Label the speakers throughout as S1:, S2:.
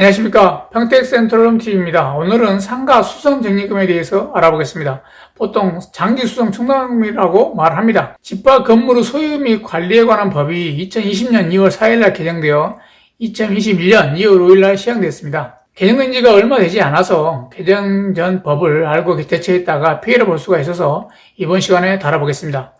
S1: 안녕하십니까 평택 센트럴럼TV입니다. 오늘은 상가 수성적립금에 대해서 알아보겠습니다. 보통 장기수성 충당금이라고 말합니다. 집과 건물의 소유 및 관리에 관한 법이 2020년 2월 4일날 개정되어 2021년 2월 5일날 시행됐습니다. 개정된 지가 얼마 되지 않아서 개정 전 법을 알고 대처했다가 피해를 볼 수가 있어서 이번 시간에 다뤄보겠습니다.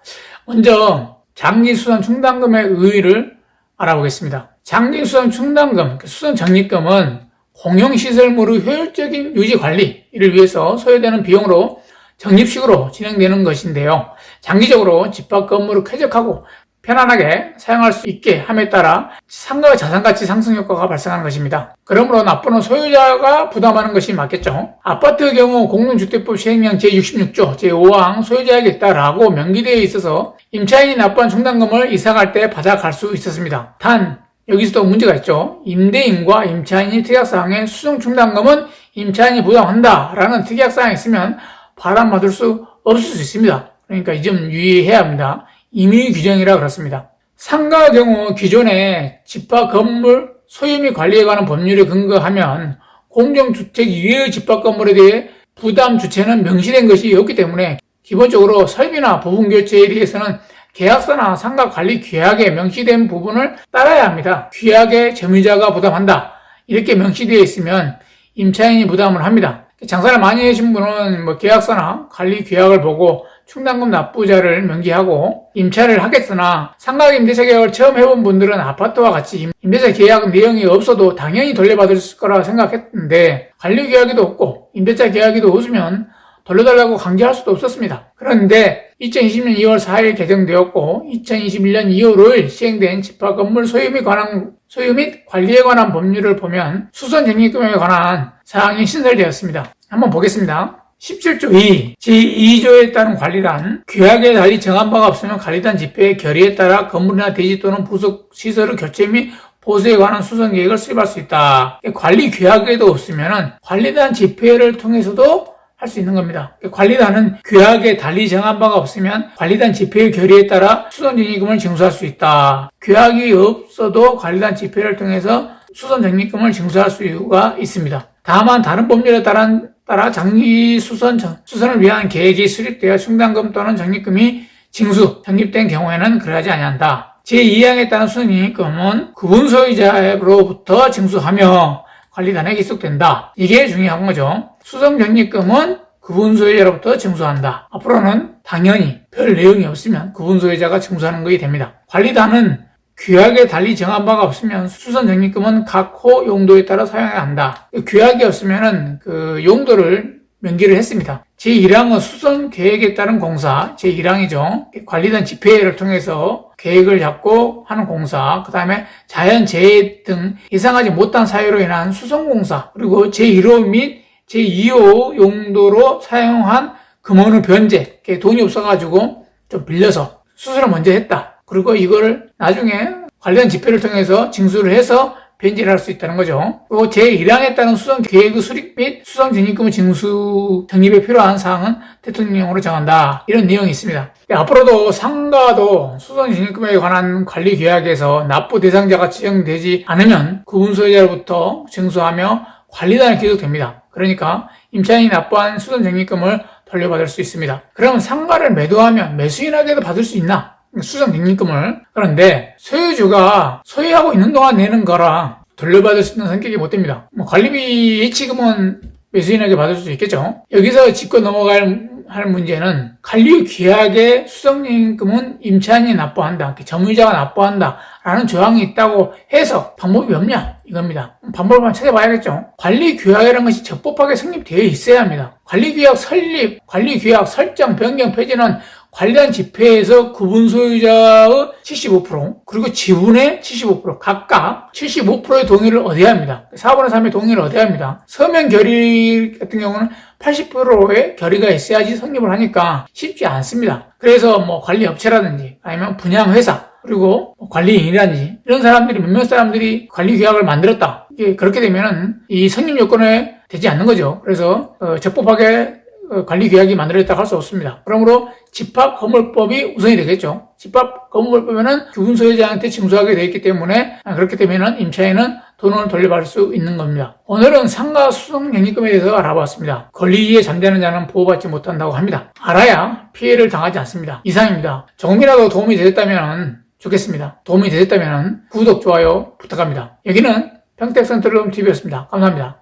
S1: 먼저 장기 수선 충당금의 의의를 알아보겠습니다. 장기수선 충당금, 그 수선 적립금은 공용시설물의 효율적인 유지 관리를 위해서 소요되는 비용으로 적립식으로 진행되는 것인데요. 장기적으로 집합 건물을 쾌적하고 편안하게 사용할 수 있게 함에 따라 상가의 자산가치 상승 효과가 발생하는 것입니다. 그러므로 납부는 소유자가 부담하는 것이 맞겠죠. 아파트의 경우 공동주택법 시행령 제66조 제5항 소유자에게 있다라고 명기되어 있어서 임차인이 납부한 충당금을 이사 갈 때 받아갈 수 있었습니다. 단 여기서도 문제가 있죠. 임대인과 임차인이 특약사항에 수송충당금은 임차인이 부담한다라는 특약사항이 있으면 발환받을 수 없을 수 있습니다. 그러니까 이 점 유의해야 합니다. 임의 규정이라 그렇습니다. 상가 경우 기존에 집합 건물 소유 및 관리에 관한 법률에 근거하면 공정주택 이외의 집합 건물에 대해 부담 주체는 명시된 것이 없기 때문에 기본적으로 설비나 부분 교체에 대해서는 계약서나 상가 관리 규약에 명시된 부분을 따라야 합니다. 규약에 점유자가 부담한다. 이렇게 명시되어 있으면 임차인이 부담을 합니다. 장사를 많이 하신 분은 뭐 계약서나 관리 규약을 보고 충당금 납부자를 명기하고 임차를 하겠으나 상가 임대차 계약을 처음 해본 분들은 아파트와 같이 임대차 계약 내용이 없어도 당연히 돌려받을 거라 생각했는데 관리 계약이도 없고 임대차 계약이도 없으면 돌려달라고 강제할 수도 없었습니다. 그런데 2020년 2월 4일 개정되었고 2021년 2월 5일 시행된 집합 건물 소유 및 관한 소유 및 관리에 관한 법률을 보면 수선 적립금에 관한 사항이 신설되었습니다. 한번 보겠습니다. 17조 2 제2조에 따른 관리단 규약에 달리 정한 바가 없으면 관리단 집회의 결의에 따라 건물이나 대지 또는 부속 시설의 교체 및 보수에 관한 수선 계획을 수립할 수 있다. 관리 규약에도 없으면 관리단 집회를 통해서도 할 수 있는 겁니다. 관리단은 규약에 달리 정한 바가 없으면 관리단 집회의 결의에 따라 수선적립금을 징수할 수 있다. 규약이 없어도 관리단 집회를 통해서 수선적립금을 징수할 수가 있습니다. 다만 다른 법률에 따른 따라 장기 수선, 수선을 위한 계획이 수립되어 충당금 또는 적립금이 징수, 적립된 경우에는 그러하지 아니한다. 제2항에 따른 수선적립금은 구분 소유자로부터 징수하며 관리단에 기속된다. 이게 중요한 거죠. 수선 적립금은 구분 소유자로부터 징수한다. 앞으로는 당연히 별 내용이 없으면 구분 소유자가 징수하는 것이 됩니다. 관리단은 규약에 달리 정한 바가 없으면 수선 적립금은 각 호 용도에 따라 사용해야 한다. 규약이 없으면은 그 용도를 명기를 했습니다. 제1항은 수선 계획에 따른 공사, 제1항이죠. 관리단 집회를 통해서 계획을 잡고 하는 공사, 그 다음에 자연재해 등 예상하지 못한 사유로 인한 수선 공사, 그리고 제1호 및 제2호 용도로 사용한 금원의 변제, 돈이 없어가지고 좀 빌려서 수술을 먼저 했다. 그리고 이거를 나중에 관련 집회를 통해서 징수를 해서 변제를 할 수 있다는 거죠. 그리고 제1항에 따른 수선 계획의 수립 및 수선 적립금의 징수 적립에 필요한 사항은 대통령령으로 정한다. 이런 내용이 있습니다. 앞으로도 상가도 수선 적립금에 관한 관리 계약에서 납부 대상자가 지정되지 않으면 구분 소유자로부터 징수하며 관리단에 기속됩니다. 그러니까 임차인이 납부한 수선 적립금을 돌려받을 수 있습니다. 그러면 상가를 매도하면 매수인에게도 받을 수 있나? 수선 적립금을 그런데 소유주가 소유하고 있는 동안 내는 거랑 돌려받을 수 있는 성격이 못 됩니다. 뭐 관리비 예치금은 매수인에게 받을 수 있겠죠. 여기서 짚고 넘어갈 할 문제는 관리 규약의 수성적립금은 임차인이 납부한다, 점유자가 납부한다 라는 조항이 있다고 해서 방법이 없냐 이겁니다. 방법을 한번 찾아봐야겠죠. 관리 규약이라는 것이 적법하게 성립되어 있어야 합니다. 관리 규약 설립, 관리 규약 설정, 변경, 폐지는 관련 집회에서 구분 소유자의 75% 그리고 지분의 75% 각각 75%의 동의를 얻어야 합니다. 4분의 3의 동의를 얻어야 합니다. 서면 결의 같은 경우는 80%의 결의가 있어야지 성립을 하니까 쉽지 않습니다. 그래서 뭐 관리 업체라든지 아니면 분양 회사 그리고 뭐 관리인이라든지 이런 사람들이 몇몇 사람들이 관리 계약을 만들었다. 그렇게 되면은 이 성립 요건에 되지 않는 거죠. 그래서 어, 적법하게 어, 관리 계약이 만들어졌다고 할 수 없습니다. 그러므로 집합 건물법이 우선이 되겠죠. 집합 건물법에는 규분 소유자한테 징수하게 되어 있기 때문에 아, 그렇게 되면은 임차인은 돈을 돌려받을 수 있는 겁니다. 오늘은 상가 수송 적립금에 대해서 알아봤습니다. 권리위에 잠자는 자는 보호받지 못한다고 합니다. 알아야 피해를 당하지 않습니다. 이상입니다. 조금이라도 도움이 되셨다면 좋겠습니다. 도움이 되셨다면 구독, 좋아요 부탁합니다. 여기는 평택센트룸 TV였습니다. 감사합니다.